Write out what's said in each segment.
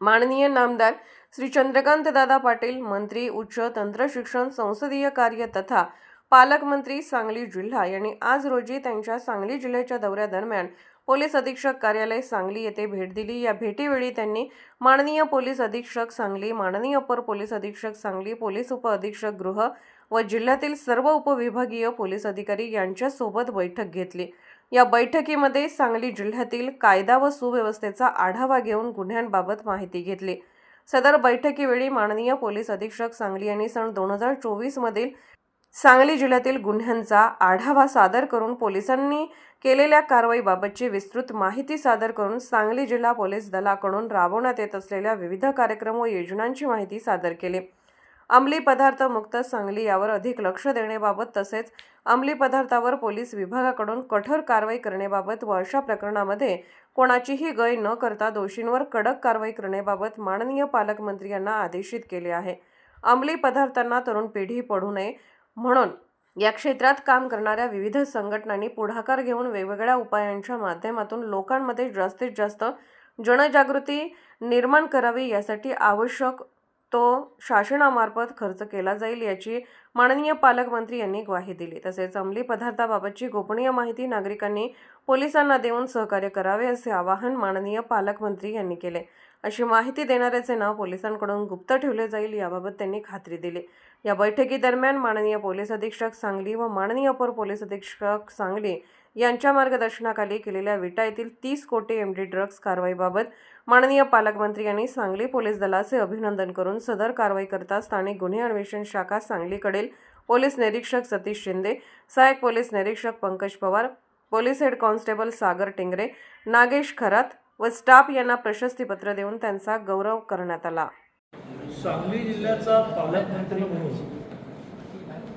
माननीय नामदार श्री चंद्रकांत दादा पाटील मंत्री उच्च तंत्र शिक्षण संसदीय कार्य तथा पालकमंत्री सांगली जिल्हा यांनी आज रोजी त्यांच्या सांगली जिल्ह्याच्या दौऱ्यादरम्यान पोलीस अधीक्षक कार्यालय सांगली येथे भेट दिली. या भेटीवेळी त्यांनी माननीय पोलीस अधीक्षक सांगली माननीय अपर पोलीस अधीक्षक सांगली पोलीस उप अधीक्षक गृह व जिल्ह्यातील सर्व उपविभागीय पोलीस अधिकारी यांच्यासोबत बैठक घेतली. या बैठकीमध्ये सांगली जिल्ह्यातील कायदा व सुव्यवस्थेचा आढावा घेऊन गुन्ह्यांबाबत माहिती घेतली. सदर बैठकीवेळी माननीय पोलीस अधीक्षक सांगली यांनी सन दोन हजार चोवीसमधील सांगली जिल्ह्यातील गुन्ह्यांचा आढावा सादर करून पोलिसांनी केलेल्या कारवाईबाबतची विस्तृत माहिती सादर करून सांगली जिल्हा पोलीस दलाकडून राबवण्यात येत असलेल्या विविध कार्यक्रम व योजनांची माहिती सादर केली. अंमली पदार्थ मुक्त सांगली यावर अधिक लक्ष देण्याबाबत तसेच अंमली पदार्थावर पोलीस विभागाकडून कठोर कारवाई करण्याबाबत व अशा प्रकरणामध्ये कोणाचीही गय न करता दोषींवर कडक कारवाई करण्याबाबत माननीय पालकमंत्री यांना आदेशित केले आहे. अंमली पदार्थांना तरुण पिढी पडू नये म्हणून या क्षेत्रात काम करणाऱ्या विविध संघटनांनी पुढाकार घेऊन वेगवेगळ्या उपायांच्या माध्यमातून लोकांमध्ये जास्तीत जास्त जनजागृती निर्माण करावी यासाठी आवश्यक तो शासनामार्फत खर्च केला जाईल याची माननीय पालकमंत्री यांनी ग्वाही दिली. तसेच अंमली पदार्थाबाबतची गोपनीय माहिती नागरिकांनी पोलिसांना देऊन सहकार्य करावे असे आवाहन माननीय पालकमंत्री यांनी केले. अशी माहिती देणाऱ्याचे नाव पोलिसांकडून गुप्त ठेवले जाईल याबाबत त्यांनी खात्री दिली. या बैठकीदरम्यान माननीय पोलीस अधीक्षक सांगली व माननीय अपर पोलीस अधीक्षक सांगली यांच्या मार्गदर्शनाखाली केलेल्या विटा येथील तीस कोटी एम डी ड्रग्ज कारवाईबाबत माननीय पालकमंत्री यांनी सांगली पोलीस दलाचे अभिनंदन करून सदर कारवाई करता स्थानिक गुन्हे अन्वेषण शाखा सांगलीकडील पोलीस निरीक्षक सतीश शिंदे सहाय्यक पोलीस निरीक्षक Pankaj Pawar police head constable Sagar Tingre Nagesh Kharat व स्टाफ यांना प्रशस्तीपत्र देऊन त्यांचा गौरव करण्यात आला. सांगली जिल्ह्याचा पालकमंत्री म्हणून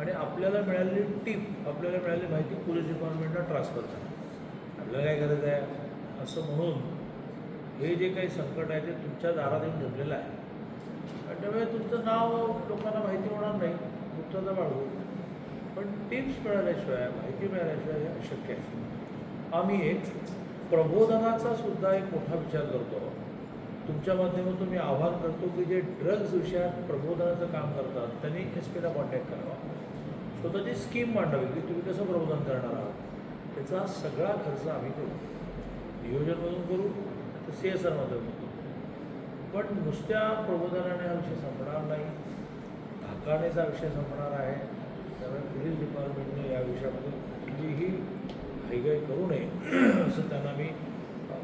आणि आपल्याला मिळालेली टीप आपल्याला मिळालेली माहिती पोलीस डिपार्टमेंटला ट्रान्सफर करा आपल्याला काय गरज आहे? असं म्हणून हे जे काही संकट आहे ते तुमच्या दारात येऊन ठेवलेलं आहे. आणि त्यामुळे तुमचं नाव लोकांना माहिती होणार नाही गुप्तता बाळगू पण टिप्स मिळाल्याशिवाय माहिती मिळाल्याशिवाय हे अशक्य आहे. आम्ही एक प्रबोधनाचा सुद्धा एक मोठा विचार करतो. तुमच्या माध्यमातून मी आवाहन करतो की जे ड्रग्ज विषयात प्रबोधनाचं काम करतात त्यांनी एस पीला कॉन्टॅक्ट करावा. स्वतःची स्कीम मांडावी की तुम्ही कसं प्रबोधन करणार आहात. त्याचा सगळा खर्च आम्ही करू. नियोजनमधून करू तर सी एस आरमधून करू. पण नुसत्या प्रबोधनाने हा विषय संपणार नाही. धाकानेचा विषय संपणार आहे. त्यामुळे पोलीस डिपार्टमेंटने या विषयामध्ये कुठलीही हयगय करू नये असं त्यांना मी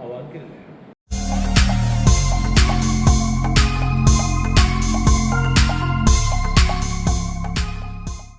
आवाहन केलेलं आहे.